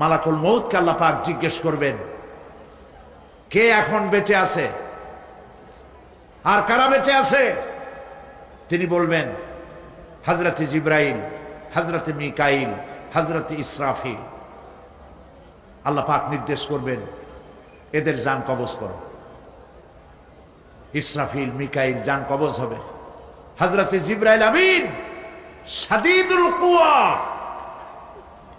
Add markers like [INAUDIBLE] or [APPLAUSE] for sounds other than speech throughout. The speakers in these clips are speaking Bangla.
মালাকুল মৌতকে আল্লাহ পাক জিজ্ঞেস করবেন, কে এখন বেঁচে আছে? আর কারা বেঁচে আছে? তিনি বলবেন, হজরতে জিব্রাইল, হজরতে মিকাইল, হজরতে ইসরাফি আল্লাহ পাক নির্দেশ করবেন, এদের যান কবজ করো। ইসরাফিল, মিকাইল যান কবজ হবে। হজরতে জিব্রাইল আমিন সাদিদুল কুয়া।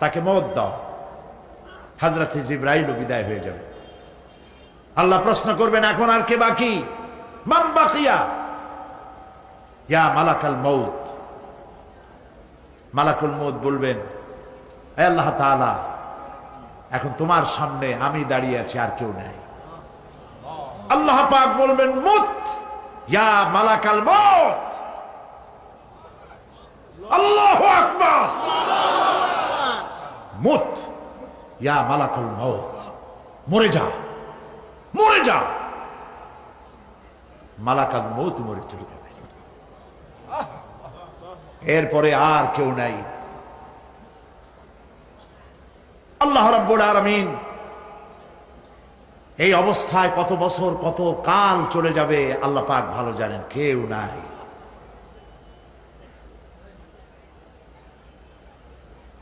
তাকে মত দাও। হজরতে জিব্রাইলও বিদায় হয়ে যাবে। আল্লাহ প্রশ্ন করবেন, এখন আর কে বাকি? মাম বাকিয়া? ইয়া মালাকাল মৌত মালাকুল মৌত বলবেন আল্লাহ তাআলা, এখন তোমার সামনে আমি দাঁড়িয়ে আছি, আর কেউ নাই। আল্লাহ পাক বলবেন মুত ইয়া মালাকাল মৌত আল্লাহ আকবার। মুত। ইয়া মালাকুল মৌত মরে যা। মরে যা। মালাকাল মৌত মরে চলে যাবে। এরপরে আর কেউ নাই। আল্লাহ রাব্বুল আলামিন এই অবস্থায় কত বছর, কত কাল চলে যাবে, আল্লাহ পাক ভালো জানেন, কেউ নাই।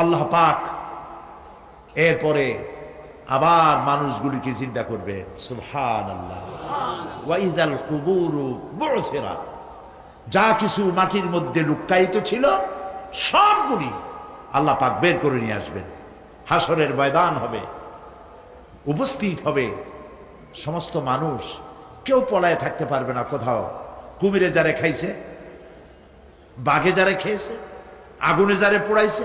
আল্লাহ পাক এরপরে আবার মানুষগুলিকে চিন্তা করবেন সুবহান আল্লাহ যা কিছু মাটির মধ্যে লুক্কায়িত ছিল, সবগুলি আল্লাহ পাক বের করে নিয়ে আসবেন। হাসরের ময়দান হবে, উপস্থিত হবে সমস্ত মানুষ। কেউ পলায় থাকতে পারবে না কোথাও। কুমিরে যারে খাইছে, বাঘে যারে খেয়েছে, আগুনে যারে পোড়াইছে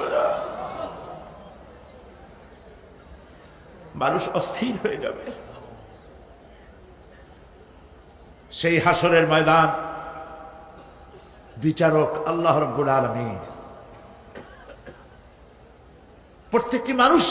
মানুষ অস্থির হয়ে যাবে। [LAUGHS] সেই হাসরের ময়দান বিচারক আল্লাহর রব্বুল আলমী প্রত্যেকটি মানুষ